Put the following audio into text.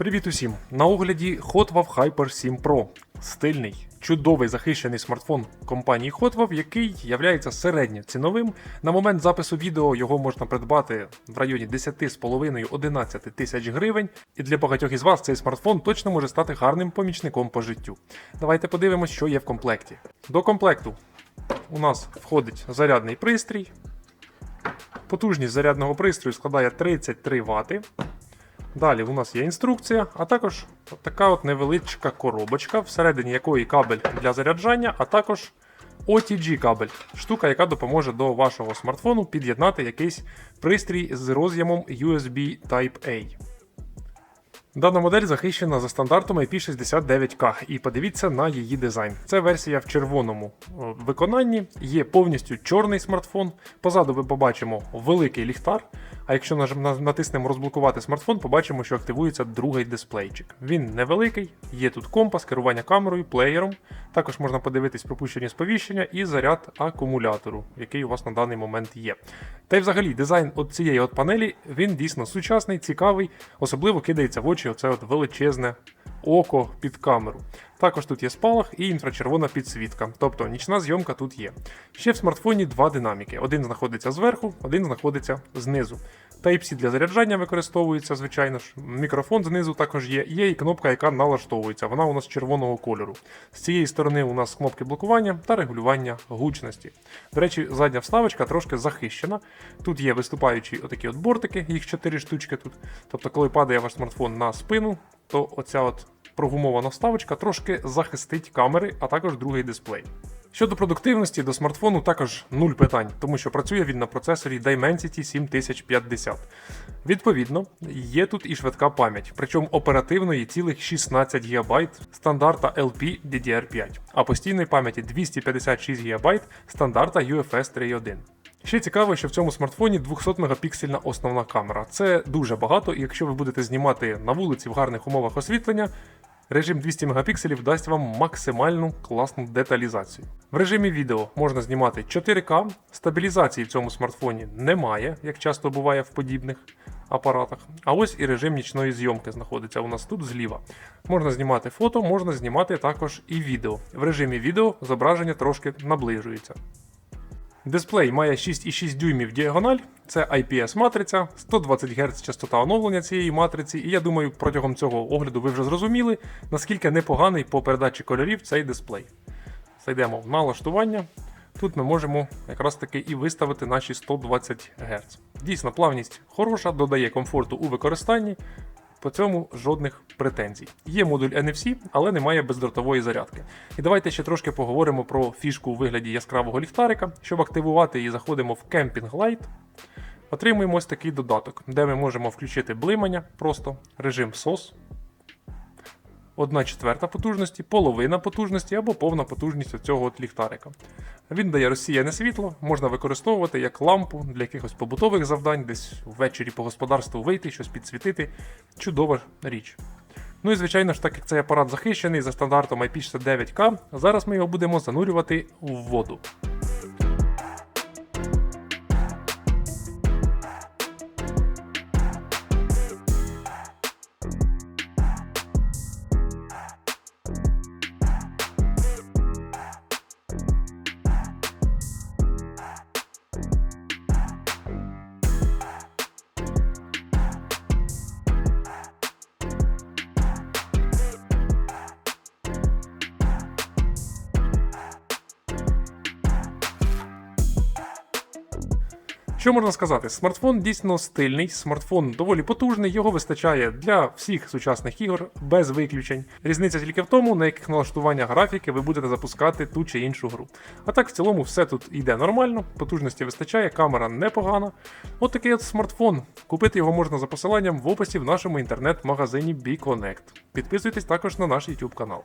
Привіт усім! На огляді Hotwav Hyper 7 Pro. Стильний, чудовий захищений смартфон компанії Hotwav, який являється середньоціновим. На момент запису відео його можна придбати в районі 10,5-11 тисяч гривень. І для багатьох із вас цей смартфон точно може стати гарним помічником по життю. Давайте подивимось, що є в комплекті. До комплекту у нас входить зарядний пристрій. Потужність зарядного пристрою складає 33 Вт. Далі у нас є інструкція, а також така от невеличка коробочка, всередині якої кабель для заряджання, а також OTG кабель, штука, яка допоможе до вашого смартфону під'єднати якийсь пристрій з роз'ємом USB Type-A. Дана модель захищена за стандартом IP69K, і подивіться на її дизайн. Це версія в червоному виконанні, є повністю чорний смартфон. Позаду ми побачимо великий ліхтар. А якщо натиснемо розблокувати смартфон, побачимо, що активується другий дисплейчик. Він невеликий, є тут компас, керування камерою, плеєром. Також можна подивитись пропущені сповіщення і заряд акумулятору, який у вас на даний момент є. Та й взагалі дизайн от цієї от панелі він дійсно сучасний, цікавий, особливо кидається в очі оце от величезне око під камеру. Також тут є спалах і інфрачервона підсвітка, тобто нічна зйомка тут є. Ще в смартфоні два динаміки: один знаходиться зверху, один знаходиться знизу. Type-C для заряджання використовується, звичайно ж. Мікрофон знизу також є. Є і кнопка, яка налаштовується. Вона у нас червоного кольору. З цієї сторони у нас кнопки блокування та регулювання гучності. До речі, задня вставочка трошки захищена. Тут є виступаючі отакі от бортики, їх 4 штучки тут. Тобто, коли падає ваш смартфон на спину, то оця от прогумована вставочка трошки захистить камери, а також другий дисплей. Щодо продуктивності, до смартфону також нуль питань, тому що працює він на процесорі Dimensity 7050. Відповідно, є тут і швидка пам'ять, причому оперативної цілих 16 ГБ стандарта LP DDR5, а постійної пам'яті 256 ГБ стандарта UFS 3.1. Ще цікаво, що в цьому смартфоні 200 мегапіксельна основна камера. Це дуже багато, і якщо ви будете знімати на вулиці в гарних умовах освітлення, Режим 200 мегапікселів дасть вам максимальну класну деталізацію. В режимі відео можна знімати 4К, стабілізації в цьому смартфоні немає, як часто буває в подібних апаратах. А ось і режим нічної зйомки знаходиться у нас тут зліва. Можна знімати фото, можна знімати також і відео. В режимі відео зображення трошки наближується. Дисплей має 6,6 дюймів діагональ, це IPS-матриця, 120 Гц частота оновлення цієї матриці, і я думаю, протягом цього огляду ви вже зрозуміли, наскільки непоганий по передачі кольорів цей дисплей. Зайдемо в налаштування. Тут ми можемо якраз таки і виставити наші 120 Гц. Дійсно, плавність хороша, додає комфорту у використанні. По цьому жодних претензій. Є модуль NFC, але немає бездротової зарядки. І давайте ще трошки поговоримо про фішку у вигляді яскравого ліхтарика. Щоб активувати її, заходимо в Camping Light. Отримуємо ось такий додаток, де ми можемо включити блимання, просто режим SOS. 1 четверта потужності, половина потужності або повна потужність цього от ліхтарика. Він дає розсіяне світло, можна використовувати як лампу для якихось побутових завдань, десь ввечері по господарству вийти, щось підсвітити. Чудова річ. Ну і звичайно ж, так як цей апарат захищений за стандартом IP69K, зараз ми його будемо занурювати в воду. Що можна сказати? Смартфон дійсно стильний, смартфон доволі потужний, його вистачає для всіх сучасних ігор без виключень. Різниця тільки в тому, на яких налаштуваннях графіки ви будете запускати ту чи іншу гру. А так в цілому все тут йде нормально, потужності вистачає, камера непогана. От такий от смартфон. Купити його можна за посиланням в описі в нашому інтернет-магазині BeConnect. Підписуйтесь також на наш YouTube канал.